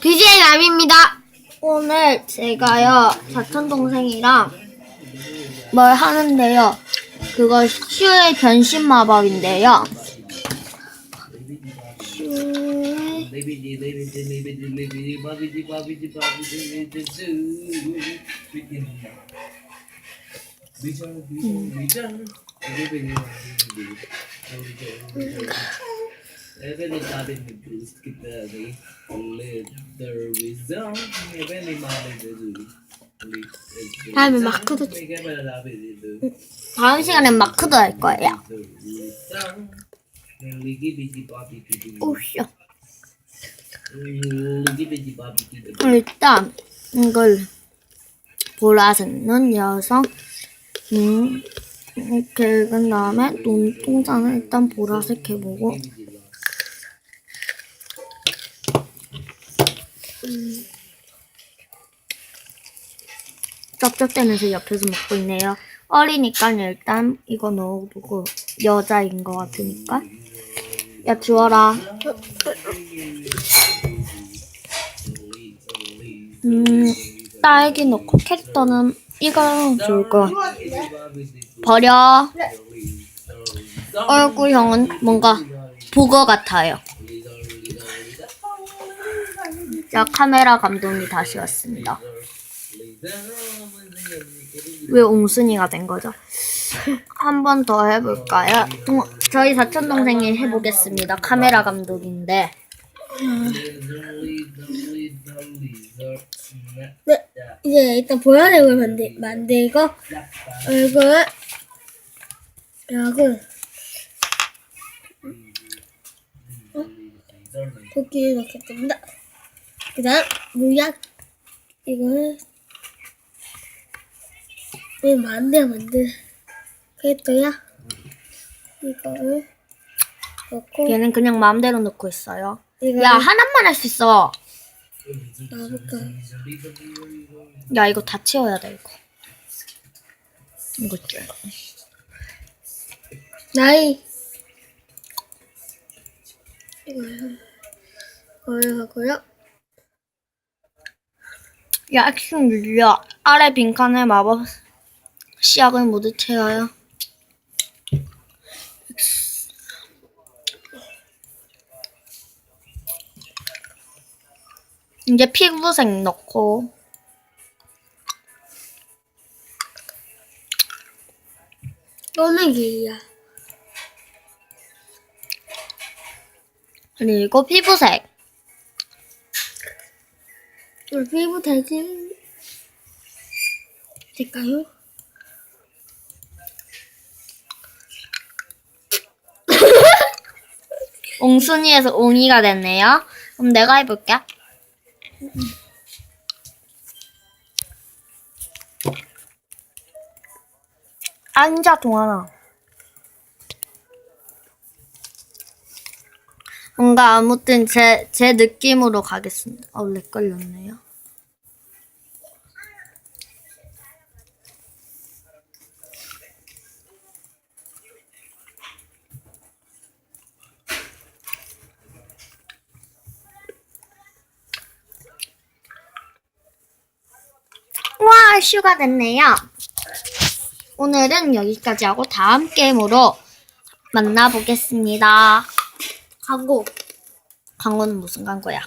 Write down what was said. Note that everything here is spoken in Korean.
BJ 남입니다. 오늘 제가요 사촌 동생이랑 뭘 하는데요. 그거 슈의 변신 마법인데요. 슈의 Every time you do skip the day, little reason. Every moment you do. 다음에 마크도 다음 시간엔 마크도 할 거예요. 오쇼. 일단 이걸 보라색 눈 여성 음 이렇게 읽은 다음에 눈동자는 일단 보라색 해보고 음. 쩝쩝대면서 옆에서 먹고 있네요. 어리니까 일단 이거 넣어두고 여자인 것 같으니까 야 주워라. 음 딸기 넣고 캐릭터는 이거 좋을 거 버려. 얼굴형은 뭔가 보거 같아요. 자 카메라 감독이 다시 왔습니다. 왜 옹순이가 된 거죠? 한 번 더 해볼까요? 동, 저희 사촌 동생이 해보겠습니다. 카메라 감독인데 네, 이제 일단 보라색을 만들, 만들고 얼굴 하고 토끼를 넣겠습니다. 그 다음 물약 이거를 왜 만들 만들 캐릭터야 이거를 넣고 얘는 그냥 마음대로 넣고 있어요. 이거 야 하나만 할 수 있어. 나볼까 야 이거 다 치워야 돼 이거. 이거 좀. 나이 이거요 이거요 하고요 야 액션 눌려. 아래 빈칸에 마법 시약을 모두 채워요. 이제 피부색 넣고 너는 길이야 그리고 피부색 피부 대신 될까요? 옹순이에서 옹이가 됐네요. 그럼 내가 해볼게. 앉아 동아 뭔가 아무튼 제, 제 느낌으로 가겠습니다. 어, 렉 걸렸네요. 와, 슈가 됐네요. 오늘은 여기까지 하고 다음 게임으로 만나보겠습니다. 광고 광고는 무슨 광고야?